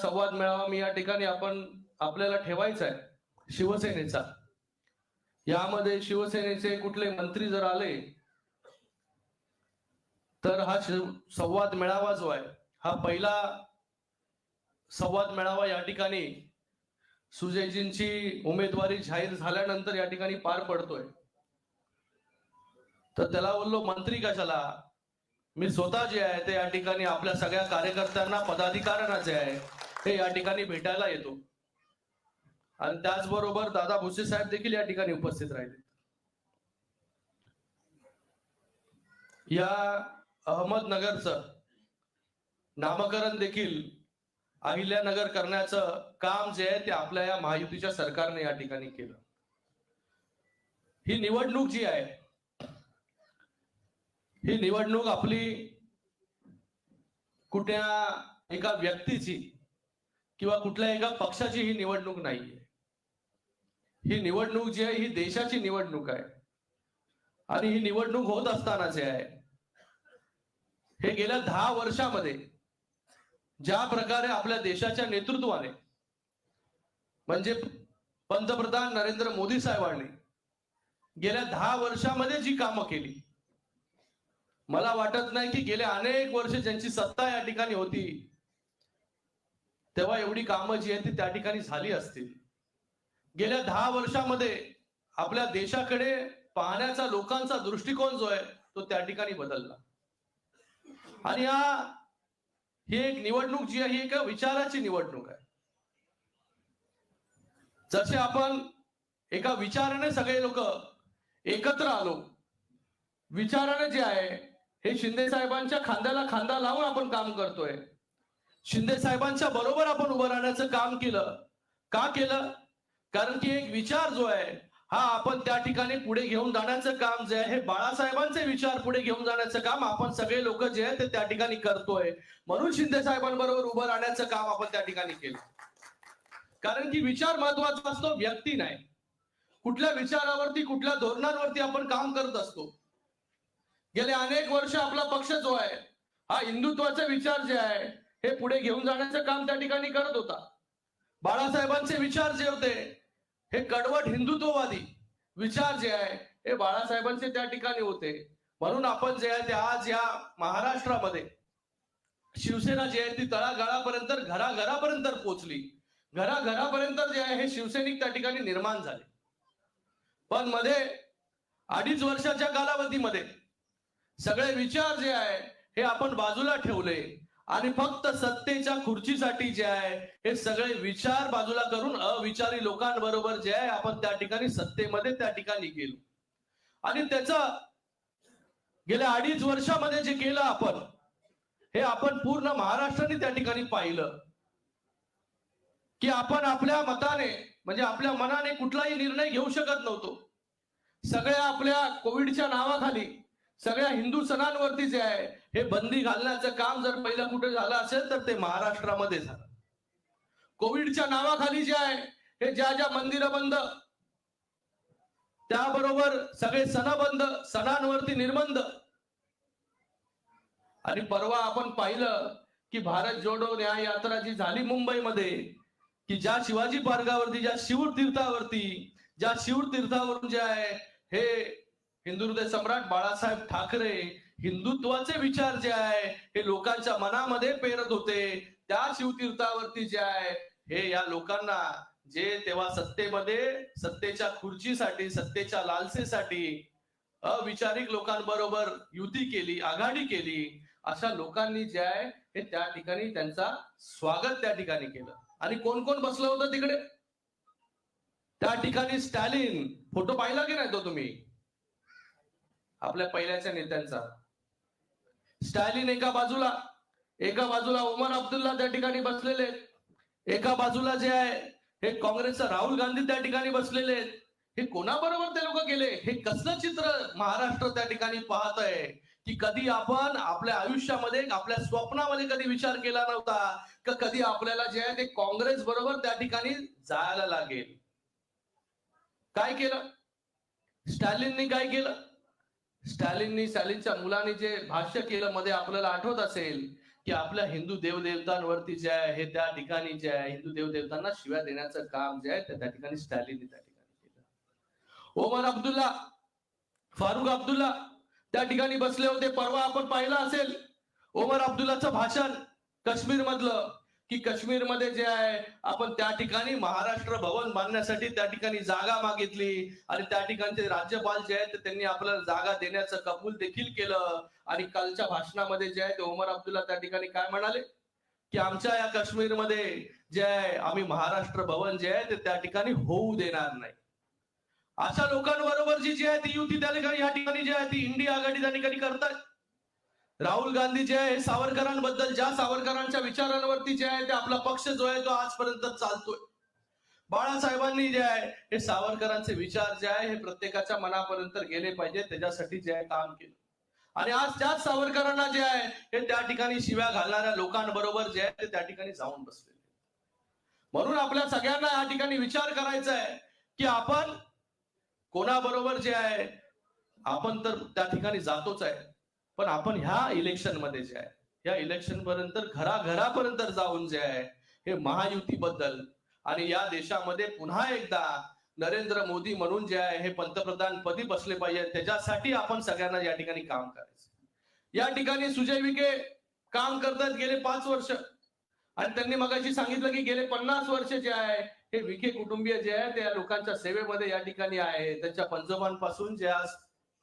संवाद मेळावा मी या ठिकाणी आपण आपल्याला ठेवायचा आहे. शिवसेनेचा. यामध्ये शिवसेनेचे कुठले मंत्री जर आले तर हा संवाद मेळावा जो आहे हा पहिला संवाद मेळावा या ठिकाणी सुजयजींची उमेदवारी जाहीर झाल्यानंतर या ठिकाणी पार पडतोय. तर त्याला बोललो मंत्री कशाला? मी स्वतः जे आहे ते या ठिकाणी आपल्या सगळ्या कार्यकर्त्यांना पदाधिकाऱ्यांना जे आहे ते या ठिकाणी भेटायला येतो. आणि त्याचबरोबर दादा भुसे साहेब देखील या ठिकाणी उपस्थित राहिले. या अहमदनगरचं नामकरण देखील अहिल्यानगर करण्याचं काम जे आहे ते आपल्या या महायुतीच्या सरकारने या ठिकाणी केलं. ही निवडणूक जी आहे ही निवडणूक आपली कुठ्या एका व्यक्तीची किंवा कुठल्या एका पक्षाची ही निवडणूक नाहीये. ही निवडणूक जी आहे ही देशाची निवडणूक आहे. आणि ही निवडणूक होत असताना जे आहे. हे गेल्या दहा वर्षामध्ये ज्या प्रकारे आपल्या देशाच्या नेतृत्वाने म्हणजे पंतप्रधान नरेंद्र मोदी साहेबांनी गेल्या दहा वर्षामध्ये जी कामं केली मला वाटत नाही की गेल्या अनेक वर्ष ज्यांची सत्ता या ठिकाणी होती तेव्हा एवढी कामं जी आहेत ती त्या ठिकाणी झाली असतील. गेल्या दहा वर्षामध्ये आपल्या देशाकडे पाहण्याचा लोकांचा दृष्टिकोन जो आहे तो त्या ठिकाणी बदलला. आणि हा ही एक निवडणूक जी आहे ही एका विचाराची निवडणूक आहे. जसे आपण एका विचाराने सगळे लोक एकत्र आलो विचाराने जे आहे हे शिंदे साहेबांच्या खांद्याला खांदा लावून आपण काम करतोय. शिंदे साहेबांच्या बरोबर आपण उभं राहण्याचं काम केलं. का केलं? कारण की एक विचार जो आहे हा आपण त्या ठिकाणी पुढे घेऊन जाण्याचं काम जे आहे हे बाळासाहेबांचे विचार पुढे घेऊन जाण्याचं काम आपण सगळे लोक जे आहे ते त्या ठिकाणी करतोय. म्हणून शिंदे साहेबांबरोबर उभं राहण्याचं काम आपण त्या ठिकाणी केलं. कारण की विचार महत्त्वाचा असतो व्यक्ती नाही. कुठल्या विचारावरती कुठल्या धोरणांवरती आपण काम करत असतो. गेले अनेक वर्ष आपला पक्ष जो आहे हा हिंदुत्वाचा विचार जे आहे हे पुढे घेऊन जाण्याचं काम त्या ठिकाणी करत होता. बाळासाहेबांचे विचार जे होते हे कडवट हिंदुत्ववादी विचार जे आहे हे बाळासाहेबांचे त्या ठिकाणी होते. म्हणून आपण जे आहे ते आज या महाराष्ट्रामध्ये शिवसेना जी आहे ती तळागाळापर्यंत घराघरापर्यंत पोहोचली. घराघरापर्यंत जे आहे हे शिवसैनिक त्या ठिकाणी निर्माण झाले. पण मध्ये अडीच वर्षाच्या कालावधीमध्ये सगळे विचार जे आहे हे आपण बाजूला ठेवले. आणि फक्त सत्तेच्या खुर्चीसाठी जे आहे हे सगळे विचार बाजूला करून अविचारी लोकांबरोबर जे आहे आपण त्या ठिकाणी सत्तेमध्ये त्या ठिकाणी गेलो. आणि त्याच गेल्या अडीच वर्षामध्ये जे केलं आपण हे आपण पूर्ण महाराष्ट्राने त्या ठिकाणी पाहिलं. की आपण आपल्या मताने म्हणजे आपल्या मनाने कुठलाही निर्णय घेऊ शकत नव्हतो. सगळ्या आपल्या कोविडच्या नावाखाली सगळ्या हिंदू सणांवरती जे आहे हे बंदी घालण्याचं काम जर पहिलं कुठे झालं असेल तर ते महाराष्ट्रामध्ये झालं. कोविडच्या नावाखाली जे आहे हे ज्या ज्या मंदिर बंद त्याबरोबर सगळे सण बंद सणांवरती निर्बंध. आणि परवा आपण पाहिलं की भारत जोडो न्याय यात्रा जी झाली मुंबईमध्ये की ज्या शिवाजी पार्कावरती ज्या शिवतीर्थावरती ज्या शिवतीर्थावरून जे आहे हे हिंदू हृदय सम्राट बाळासाहेब ठाकरे हिंदुत्वाचे विचार जे आहे हे लोकांच्या मनामध्ये पेरत होते. त्या शिवतीर्थावरती जे आहे हे या लोकांना जे तेव्हा सत्तेमध्ये सत्तेच्या खुर्चीसाठी सत्तेच्या लालसेसाठी अविचारिक लोकांबरोबर युती केली आघाडी केली अशा लोकांनी जे आहे हे त्या ठिकाणी त्यांचा स्वागत त्या ठिकाणी केलं. आणि कोण कोण बसलं होतं तिकडे? त्या ठिकाणी स्टॅलिन. फोटो पाहिला की नाही तो तुम्ही? आपल्या पहिल्याच्या नेत्यांचा. स्टॅलिन एका बाजूला एका बाजूला उमर अब्दुल्ला त्या ठिकाणी बसलेले एका बाजूला जे आहे हे काँग्रेसचा राहुल गांधी त्या ठिकाणी बसलेले आहेत. हे कोणाबरोबर ते लोक गेले? हे कसलं चित्र महाराष्ट्र त्या ठिकाणी पाहत आहे की कधी आपण आपल्या आयुष्यामध्ये आपल्या स्वप्नामध्ये कधी विचार केला नव्हता? का कधी आपल्याला जे आहे ते काँग्रेस बरोबर त्या ठिकाणी जायला लागेल? काय केलं? स्टॅलिननी काय केलं? स्टॅलिननी स्टॅलिनच्या मुलांनी जे भाष्य केलं मध्ये आपल्याला आठवत असेल की आपल्या हिंदू देवदेवतांवरती जे आहे हे त्या ठिकाणी जे आहे हिंदू देवदेवतांना शिव्या देण्याचं काम जे आहे ते त्या ठिकाणी स्टॅलिनने त्या ठिकाणी केलं. ओमर अब्दुल्ला फारुख अब्दुल्ला त्या ठिकाणी बसले होते परवा आपण पाहिलं असेल. ओमर अब्दुल्लाचं भाषण काश्मीर मधलं की काश्मीरमध्ये जे आहे आपण त्या ठिकाणी महाराष्ट्र भवन बांधण्यासाठी त्या ठिकाणी जागा मागितली. आणि त्या ठिकाणचे राज्यपाल जे आहेत त्यांनी आपल्याला जागा देण्याचं कबूल देखील केलं. आणि कालच्या भाषणामध्ये जे आहे ते ओमर अब्दुल्ला त्या ठिकाणी काय म्हणाले? की आमच्या या काश्मीरमध्ये जे आहे आम्ही महाराष्ट्र भवन जे आहे ते त्या ठिकाणी होऊ देणार नाही. अशा लोकांबरोबर जी जी आहे ती युती त्या ठिकाणी या ठिकाणी जी आहे ती इंडिया आघाडी त्या ठिकाणी करतात राहुल गांधी जे आहे सावरकरांबद्दल ज्या सावरकरांच्या विचारांवरती जे आहे ते आपला पक्ष जो आहे तो आजपर्यंत चालतोय. बाळासाहेबांनी जे आहे हे सावरकरांचे विचार जे आहे हे प्रत्येकाच्या मनापर्यंत गेले पाहिजे त्याच्यासाठी जे आहे काम केलं. आणि आज त्याच सावरकरांना जे आहे हे त्या ठिकाणी शिव्या घालणाऱ्या लोकांबरोबर जे आहे ते त्या ठिकाणी जाऊन बसलेले म्हणून आपल्या सगळ्यांना या ठिकाणी विचार करायचा आहे की आपण कोणाबरोबर जे आहे आपण तर त्या ठिकाणी जातोच आहे. पण आपण ह्या इलेक्शनमध्ये जे आहे या इलेक्शन पर्यंत घराघरापर्यंत जाऊन जे आहे हे महायुतीबद्दल आणि या देशामध्ये पुन्हा एकदा नरेंद्र मोदी म्हणून जे आहे हे पंतप्रधान पदी बसले पाहिजे. त्याच्यासाठी आपण सगळ्यांना या ठिकाणी काम करायचं. या ठिकाणी सुजय विखे काम करतात गेले पाच वर्ष. आणि त्यांनी मगाशी सांगितलं की गेले पन्नास वर्ष जे आहे हे विखे कुटुंबीय जे आहे त्या लोकांच्या सेवेमध्ये या ठिकाणी आहे. त्यांच्या पंजोबांपासून जे आज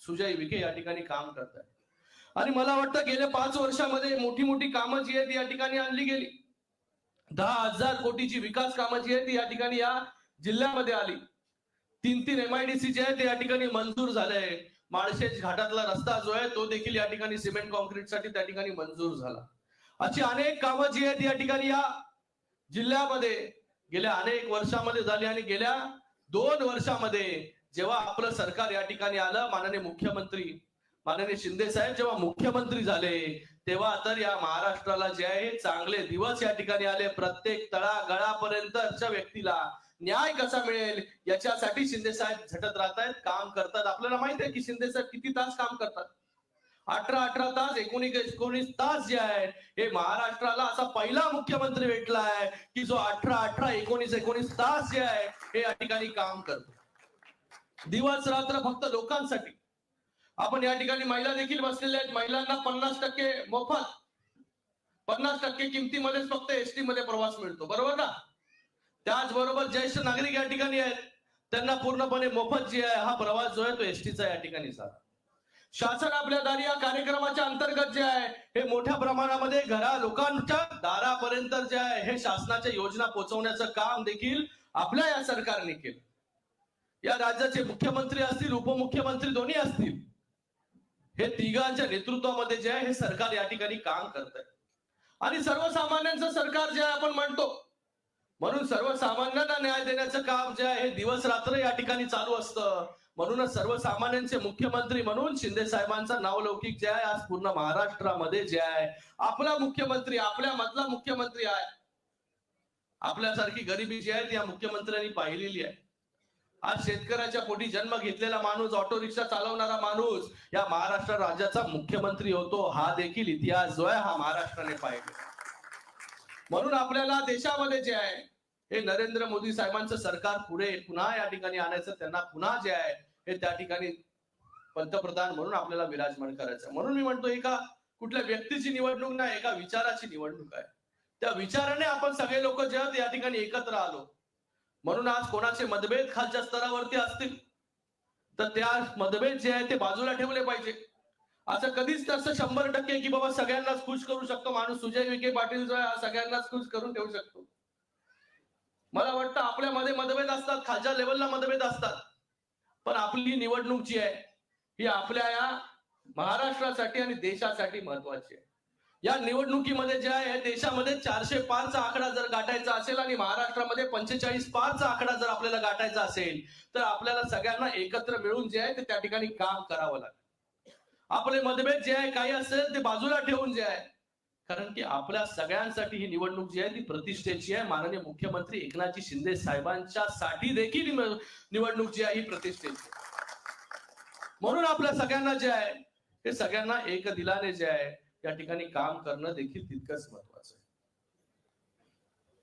सुजय विखे या ठिकाणी काम करत आहे आणि मला वाटतं गेल्या पाच वर्षामध्ये मोठी मोठी कामं जी आहेत या ठिकाणी आणली गेली. दहा हजार कोटीची विकास कामं जी आहेत या ठिकाणी या जिल्ह्यामध्ये आली. तीन तीन एमआयडीसी जे आहे ते या ठिकाणी मंजूर झाले माळशेज घाटातला रस्ता जो आहे तो देखील या ठिकाणी सिमेंट कॉन्क्रीटसाठी त्या ठिकाणी मंजूर झाला. अशी अनेक कामं जी आहेत या ठिकाणी या जिल्ह्यामध्ये गेल्या अनेक वर्षामध्ये झाली आणि गेल्या दोन वर्षामध्ये जेव्हा आपलं सरकार या ठिकाणी आलं माननीय मुख्यमंत्री माननीय शिंदे साहेब जेव्हा मुख्यमंत्री झाले तेव्हा तर या महाराष्ट्राला जे आहे चांगले दिवस या ठिकाणी आले. प्रत्येक तळागळापर्यंतच्या व्यक्तीला न्याय कसा मिळेल याच्यासाठी शिंदे साहेब झटत राहत आहेत काम करतात. आपल्याला माहीत आहे की शिंदे साहेब किती तास काम करतात? अठरा अठरा तास एकोणीस एकोणीस तास जे आहे हे महाराष्ट्राला असा पहिला मुख्यमंत्री भेटला आहे की जो अठरा अठरा एकोणीस एकोणीस तास जे आहे हे या ठिकाणी काम करतो. दिवस रात्र फक्त लोकांसाठी. आपण या ठिकाणी महिला देखील बसलेल्या आहेत. महिलांना पन्नास टक्के मोफत पन्नास टक्के किमतीमध्येच फक्त एसटी मध्ये प्रवास मिळतो. बरोबर ना? त्याचबरोबर ज्येष्ठ नागरिक या ठिकाणी आहेत. त्यांना पूर्णपणे मोफत जे आहे हा प्रवास जो आहे तो एसटीचा या ठिकाणी झाला. शासन आपल्या दारी या कार्यक्रमाच्या अंतर्गत जे आहे हे मोठ्या प्रमाणामध्ये घरा लोकांच्या दारापर्यंत जे आहे हे शासनाच्या योजना पोहोचवण्याचं काम देखील आपल्या या सरकारने केलं. या राज्याचे मुख्यमंत्री असतील उपमुख्यमंत्री दोन्ही असतील हे तिघांच्या नेतृत्वामध्ये जे आहे हे सरकार या ठिकाणी काम करत आहे आणि सर्वसामान्यांचं सरकार जे आहे आपण म्हणतो. म्हणून सर्वसामान्यांना न्याय देण्याचं काम जे आहे हे दिवस रात्र या ठिकाणी चालू असतं. म्हणूनच सर्वसामान्यांचे मुख्यमंत्री म्हणून शिंदे साहेबांचा नावलौकिक जे आहे आज पूर्ण महाराष्ट्रामध्ये जे आहे आपला मुख्यमंत्री आपल्या मधला मुख्यमंत्री आहे. आपल्यासारखी गरिबी जी आहे ती या मुख्यमंत्र्यांनी पाहिलेली आहे. आज शेतकऱ्याच्या पोटी जन्म घेतलेला माणूस ऑटो रिक्षा चालवणारा माणूस या महाराष्ट्र राज्याचा मुख्यमंत्री होतो हा देखील इतिहास जो आहे हा महाराष्ट्राने पाहिला म्हणून आपल्याला देशामध्ये जे आहे हे नरेंद्र मोदी साहेबांचं सरकार पुढे पुन्हा या ठिकाणी आणायचं त्यांना पुन्हा जे आहे हे त्या ठिकाणी पंतप्रधान म्हणून आपल्याला विराजमान करायचं म्हणून मी म्हणतो एका कुठल्या व्यक्तीची निवडणूक नाही एका विचाराची निवडणूक आहे. त्या विचाराने आपण सगळे लोक जे आहेत या ठिकाणी एकत्र आलो. म्हणून आज कोणाचे मतभेद खालच्या स्तरावरती असतील तर त्या मतभेद जे आहे ते बाजूला ठेवले पाहिजे. असं कधीच तसं शंभर टक्के की बाबा सगळ्यांनाच खुश करू शकतो. माणूस सुजय विखे पाटील जो आहे हा सगळ्यांनाच खुश करून ठेवू शकतो. मला वाटतं आपल्यामध्ये मतभेद असतात खालच्या लेवलला मतभेद असतात. पण आपली निवडणूक जी आहे ही आपल्या या महाराष्ट्रासाठी आणि देशासाठी महत्वाची आहे. या निवडणुकीमध्ये जे आहे देशामध्ये चारशे पारचा आकडा जर गाठायचा असेल आणि महाराष्ट्रामध्ये पंचेचाळीस पारचा आकडा जर आपल्याला गाठायचा असेल तर आपल्याला सगळ्यांना एकत्र मिळून जे आहे ते त्या ठिकाणी काम करावं लागेल. आपले मतभेद जे आहे काही असेल ते बाजूला ठेवून जे आहे. कारण की आपल्या सगळ्यांसाठी ही निवडणूक जी आहे ती प्रतिष्ठेची आहे. माननीय मुख्यमंत्री एकनाथजी शिंदे साहेबांच्या साठी देखील निवडणूक जी आहे ही प्रतिष्ठेची आहे. म्हणून आपल्या सगळ्यांना जे आहे हे सगळ्यांना एक दिलाने जे आहे या ठिकाणी काम करणं देखील तितकंच महत्वाचं आहे.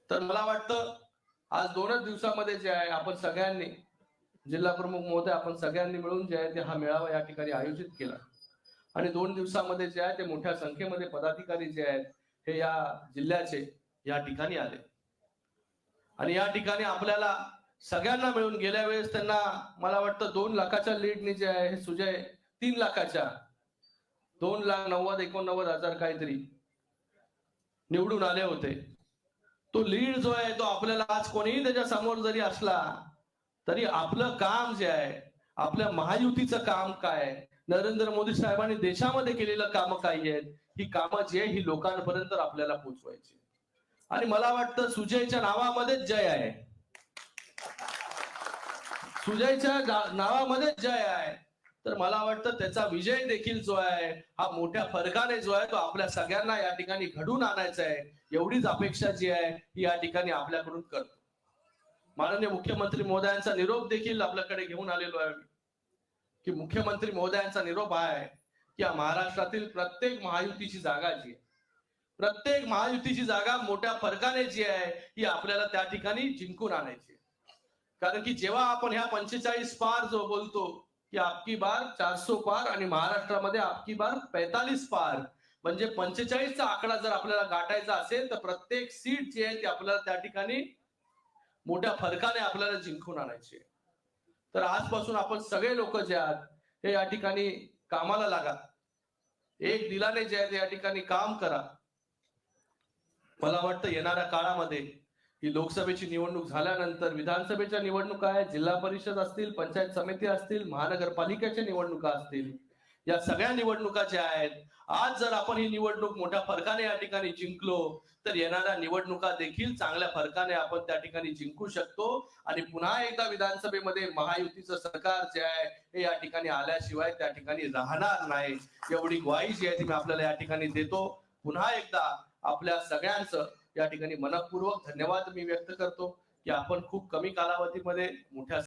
तर मला वाटतं आज दोनच दिवसामध्ये जे आहे आपण सगळ्यांनी जिल्हा प्रमुख महोदय आपण सगळ्यांनी मिळून जे आहे ते हा मेळावा या ठिकाणी आयोजित केला. आणि दोन दिवसामध्ये जे आहे ते मोठ्या संख्येमध्ये पदाधिकारी जे आहेत हे या जिल्ह्याचे या ठिकाणी आले. आणि या ठिकाणी आपल्याला सगळ्यांना मिळून गेल्या वेळेस त्यांना मला वाटतं दोन लाखाच्या लीडनी जे आहे हे सुजय तीन लाखाच्या दोन लाख नव्वद एकोणनव्वद हजार काहीतरी निवडून आले होते. तो लीड जो आहे तो आपल्याला आज कोणीही त्याच्यासमोर जरी असला तरी आपलं काम जे आहे आपल्या महायुतीचं काम काय आहे, नरेंद्र मोदी साहेबांनी देशामध्ये केलेलं कामं काय आहेत? ही कामं जी आहे ही लोकांपर्यंत आपल्याला पोचवायची आणि मला वाटतं सुजयच्या नावामध्येच जय आहे. सुजयच्या नावामध्येच जय आहे. तर मला वाटतं त्याचा विजय देखील जो आहे हा मोठ्या फरकाने जो आहे तो आपल्या सगळ्यांना या ठिकाणी घडून आणायचा आहे. एवढीच अपेक्षा जी आहे ही या ठिकाणी आपल्याकडून करतो. माननीय मुख्यमंत्री महोदयांचा निरोप देखील आपल्याकडे घेऊन आलेलो आहे की मुख्यमंत्री महोदयांचा निरोप हा आहे की महाराष्ट्रातील प्रत्येक महायुतीची जागा जी आहे प्रत्येक महायुतीची जागा मोठ्या फरकाने जी आहे ही आपल्याला त्या ठिकाणी जिंकून आणायची कारण की जेव्हा आपण ह्या पंचेचाळीस पार जो बोलतो की आपकी बार चारसो पार आणि महाराष्ट्रामध्ये आपकी बार पैतालीस पार. म्हणजे पंचेचाळीसचा आकडा जर आपल्याला गाठायचा असेल तर प्रत्येक सीट जी आहे ती आपल्याला त्या ठिकाणी मोठ्या फरकाने आपल्याला जिंकून आणायची तर आजपासून आपण सगळे लोक जे आहात हे या ठिकाणी कामाला लागा. एक दिलाने जे आहे ते या ठिकाणी काम करा. मला वाटतं येणाऱ्या काळामध्ये ही लोकसभेची निवडणूक झाल्यानंतर विधानसभेच्या निवडणुका आहेत जिल्हा परिषद असतील पंचायत समिती असतील महानगरपालिकेच्या निवडणुका असतील. या सगळ्या निवडणुका ज्या आहेत आज जर आपण ही निवडणूक मोठ्या फरकाने या ठिकाणी जिंकलो तर येणाऱ्या निवडणुका देखील चांगल्या फरकाने आपण त्या ठिकाणी जिंकू शकतो. आणि पुन्हा एकदा विधानसभेमध्ये महायुतीचं सरकार जे आहे हे या ठिकाणी आल्याशिवाय त्या ठिकाणी राहणार नाही. एवढी ग्वाही जी आहे ती मी आपल्याला या ठिकाणी देतो. पुन्हा एकदा आपल्या सगळ्यांचं या ठिकाणी मनपूर्वक धन्यवाद मी व्यक्त करतो की आपण खूप कमी कालावधीमध्ये मोठ्या